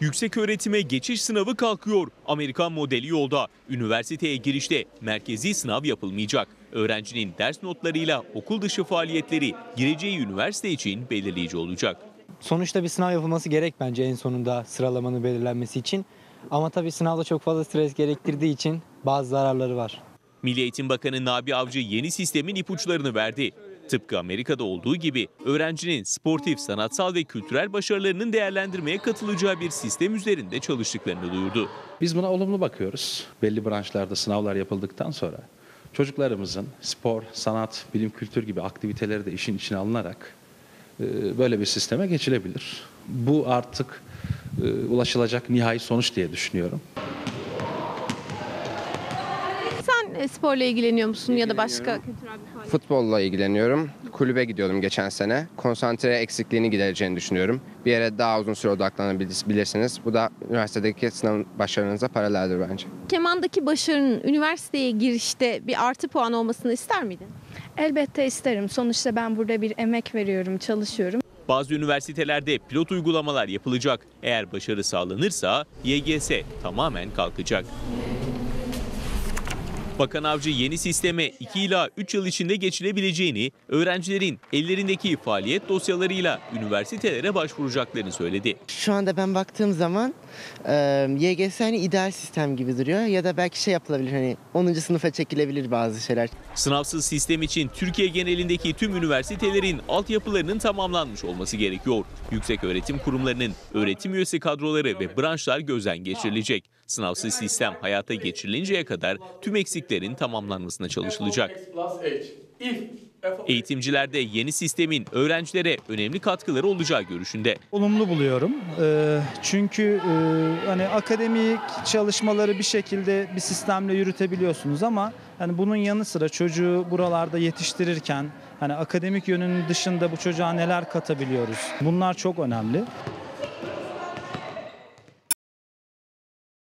Yüksek öğretime geçiş sınavı kalkıyor. Amerikan modeli yolda. Üniversiteye girişte merkezi sınav yapılmayacak. Öğrencinin ders notlarıyla okul dışı faaliyetleri gireceği üniversite için belirleyici olacak. Sonuçta bir sınav yapılması gerek bence en sonunda sıralamanın belirlenmesi için. Ama tabii sınavda çok fazla stres gerektirdiği için bazı zararları var. Milli Eğitim Bakanı Nabi Avcı yeni sistemin ipuçlarını verdi. Tıpkı Amerika'da olduğu gibi öğrencinin sportif, sanatsal ve kültürel başarılarının değerlendirmeye katılacağı bir sistem üzerinde çalıştıklarını duyurdu. Biz buna olumlu bakıyoruz. Belli branşlarda sınavlar yapıldıktan sonra çocuklarımızın spor, sanat, bilim, kültür gibi aktiviteleri de işin içine alınarak e, böyle bir sisteme geçilebilir. Bu artık e, ulaşılacak nihai sonuç diye düşünüyorum. E, sporla ilgileniyor musun ya da başka kültürel bir faaliyet? Futbolla ilgileniyorum. Kulübe gidiyordum geçen sene. Konsantre eksikliğini gidereceğini düşünüyorum. Bir yere daha uzun süre odaklanabilirsiniz. Bu da üniversitedeki sınav başarınıza paraleldir bence. Kemandaki başarının üniversiteye girişte bir artı puan olmasını ister miydin? Elbette isterim. Sonuçta ben burada bir emek veriyorum, çalışıyorum. Bazı üniversitelerde pilot uygulamalar yapılacak. Eğer başarı sağlanırsa YGS tamamen kalkacak. Bakan Avcı yeni sisteme 2 ila 3 yıl içinde geçilebileceğini, öğrencilerin ellerindeki faaliyet dosyalarıyla üniversitelere başvuracaklarını söyledi. Şu anda ben baktığım zaman e, YGS hani ideal sistem gibi duruyor ya da belki şey yapılabilir hani 10. sınıfa çekilebilir bazı şeyler. Sınavsız sistem için Türkiye genelindeki tüm üniversitelerin altyapılarının tamamlanmış olması gerekiyor. Yüksek öğretim kurumlarının öğretim üyesi kadroları ve branşlar gözden geçirilecek. Sınavsız sistem hayata geçirilinceye kadar tüm eksiklerin tamamlanmasına çalışılacak. Eğitimciler de yeni sistemin öğrencilere önemli katkıları olacağı görüşünde. olumlu buluyorum. Ee, çünkü e, hani akademik çalışmaları bir şekilde bir sistemle yürütebiliyorsunuz ama hani bunun yanı sıra çocuğu buralarda yetiştirirken hani akademik yönünün dışında bu çocuğa neler katabiliyoruz? Bunlar çok önemli.